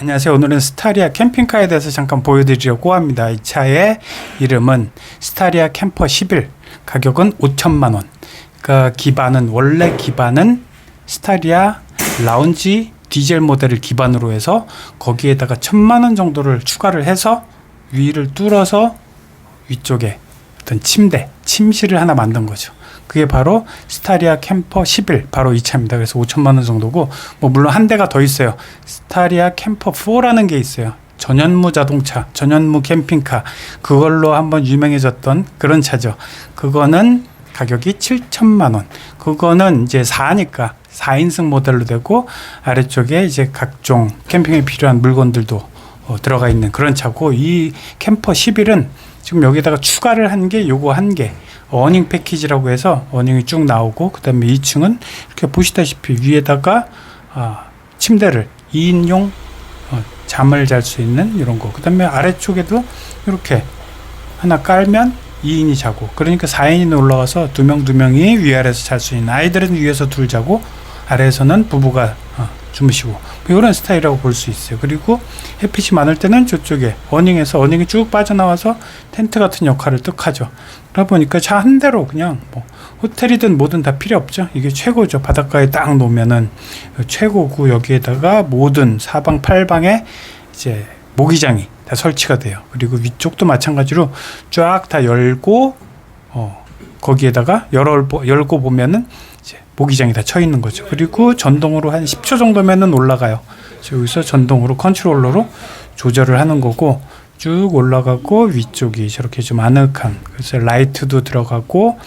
안녕하세요. 오늘은 스타리아 캠핑카에 대해서 잠깐 보여드리려고 합니다. 이 차의 이름은 스타리아 캠퍼 11. 가격은 5천만 원. 그러니까 기반은 원래 기반은 스타리아 라운지 디젤 모델을 기반으로 해서 거기에다가 천만 원 정도를 추가를 해서 위를 뚫어서 위쪽에 어떤 침대, 침실을 하나 만든 거죠. 그게 바로 스타리아 캠퍼 11 바로 이 차입니다. 그래서 5천만 원 정도고 뭐 물론 한 대가 더 있어요. 스타리아 캠퍼 4라는 게 있어요. 전현무 자동차, 전현무 캠핑카 그걸로 한번 유명해졌던 그런 차죠. 그거는 가격이 7천만 원. 그거는 이제 4니까 4인승 모델로 되고 아래쪽에 이제 각종 캠핑에 필요한 물건들도 어, 들어가 있는 그런 차고 이 캠퍼 11은 지금 여기다가 추가를 한 게 요거 한 개. 어닝 패키지라고 해서 어닝이 쭉 나오고 그다음에 2층은 이렇게 보시다시피 위에다가 아, 침대를 2인용 어, 잠을 잘 수 있는 이런 거. 그다음에 아래쪽에도 이렇게 하나 깔면 2인이 자고 그러니까 4인이 올라가서 두명두 명이 위아래에서 잘 수 있는 아이들은 위에서 둘 자고 아래에서는 부부가 어, 주무시고 뭐 이런 스타일이라고 볼 수 있어요. 그리고 햇빛이 많을 때는 저쪽에 어닝에서 어닝이 쭉 빠져나와서 텐트 같은 역할을 뜩 하죠. 그러다 보니까 차 한 대로 그냥 뭐 호텔이든 뭐든 다 필요 없죠. 이게 최고죠. 바닷가에 딱 놓으면은 최고고 여기에다가 모든 사방 팔방에 이제 모기장이 다 설치가 돼요. 그리고 위쪽도 마찬가지로 쫙 다 열고 어 거기에다가 열어 열고 보면은 이제 모기장이 다 쳐 있는 거죠. 그리고 전동으로 한 10초 정도면은 올라가요. 여기서 전동으로 컨트롤러로 조절을 하는 거고 쭉 올라가고 위쪽이 저렇게 좀 아늑한 그래서 라이트도 들어가고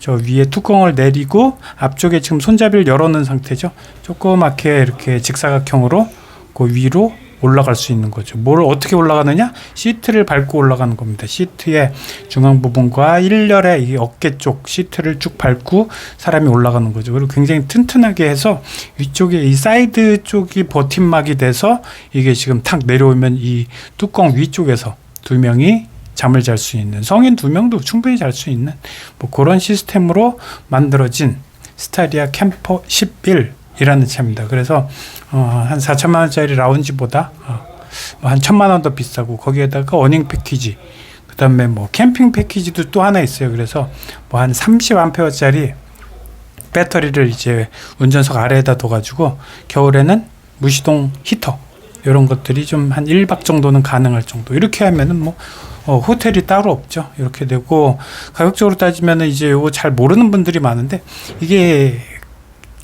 저 위에 뚜껑을 내리고 앞쪽에 지금 손잡이를 열어놓은 상태죠. 조그맣게 이렇게 직사각형으로 그 위로 올라갈 수 있는 거죠. 뭘 어떻게 올라가느냐? 시트를 밟고 올라가는 겁니다. 시트의 중앙 부분과 일렬의 이 어깨 쪽 시트를 쭉 밟고 사람이 올라가는 거죠. 그리고 굉장히 튼튼하게 해서 위쪽에 이 사이드 쪽이 버팀막이 돼서 이게 지금 탁 내려오면 이 뚜껑 위쪽에서 두 명이 잠을 잘 수 있는 성인 두 명도 충분히 잘 수 있는 뭐 그런 시스템으로 만들어진 스타리아 캠퍼 11 이라는 차입니다. 그래서 어, 한 4천만 원짜리 라운지보다 어, 뭐한 천만 원 더 비싸고 거기에다가 어닝 패키지 그다음에 뭐 캠핑 패키지도 또 하나 있어요. 그래서 뭐 한 30암페어짜리 배터리를 이제 운전석 아래에다 둬가지고 겨울에는 무시동 히터 이런 것들이 좀 한 1박 정도는 가능할 정도 이렇게 하면은 뭐 어, 호텔이 따로 없죠. 이렇게 되고 가격적으로 따지면은 이제 요거 잘 모르는 분들이 많은데 이게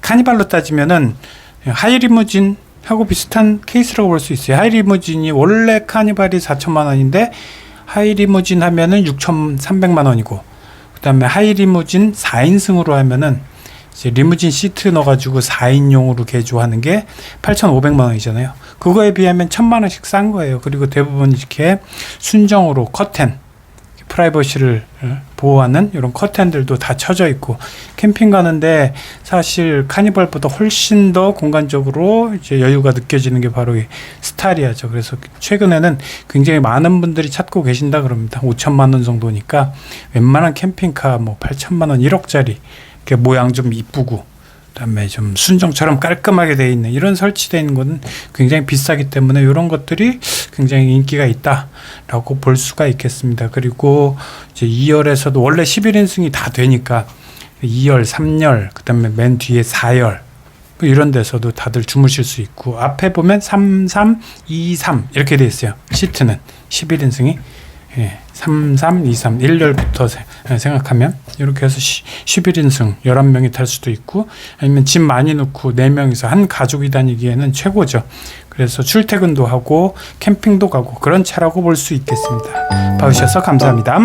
카니발로 따지면은 하이리무진 하고 비슷한 케이스라고 볼 수 있어요. 하이리무진이 원래 카니발이 4천만 원인데 하이리무진 하면은 6,300만 원이고 그다음에 하이리무진 4인승으로 하면은 리무진 시트 넣어가지고 4인용으로 개조하는 게 8,500만 원이잖아요. 그거에 비하면 1,000만 원씩 싼 거예요. 그리고 대부분 이렇게 순정으로 커튼, 프라이버시를 어, 보호하는 이런 커튼들도 다 쳐져 있고 캠핑 가는데 사실 카니발보다 훨씬 더 공간적으로 이제 여유가 느껴지는 게 바로 이 스타리아죠. 그래서 최근에는 굉장히 많은 분들이 찾고 계신다 그럽니다. 5천만 원 정도니까 웬만한 캠핑카 뭐 8천만 원, 1억짜리 이렇게 모양 좀 이쁘고 그다음에 좀 순정처럼 깔끔하게 돼 있는 이런 있는 거는 굉장히 비싸기 때문에 이런 것들이 굉장히 인기가 있다라고 볼 수가 있겠습니다. 그리고 이제 2열에서도 원래 11인승이 다 되니까 2열, 3열, 그다음에 맨 뒤에 4열 뭐 이런 데서도 다들 주무실 수 있고 앞에 보면 3, 3, 2, 3 이렇게 돼 있어요. 시트는 11인승이 예, 3, 3, 2, 3, 1열부터 생각하면 이렇게 해서 11인승 11명이 탈 수도 있고 아니면 짐 많이 넣고 4명이서 한 가족이 다니기에는 최고죠. 그래서 출퇴근도 하고 캠핑도 가고 그런 차라고 볼 수 있겠습니다. 봐주셔서 감사합니다.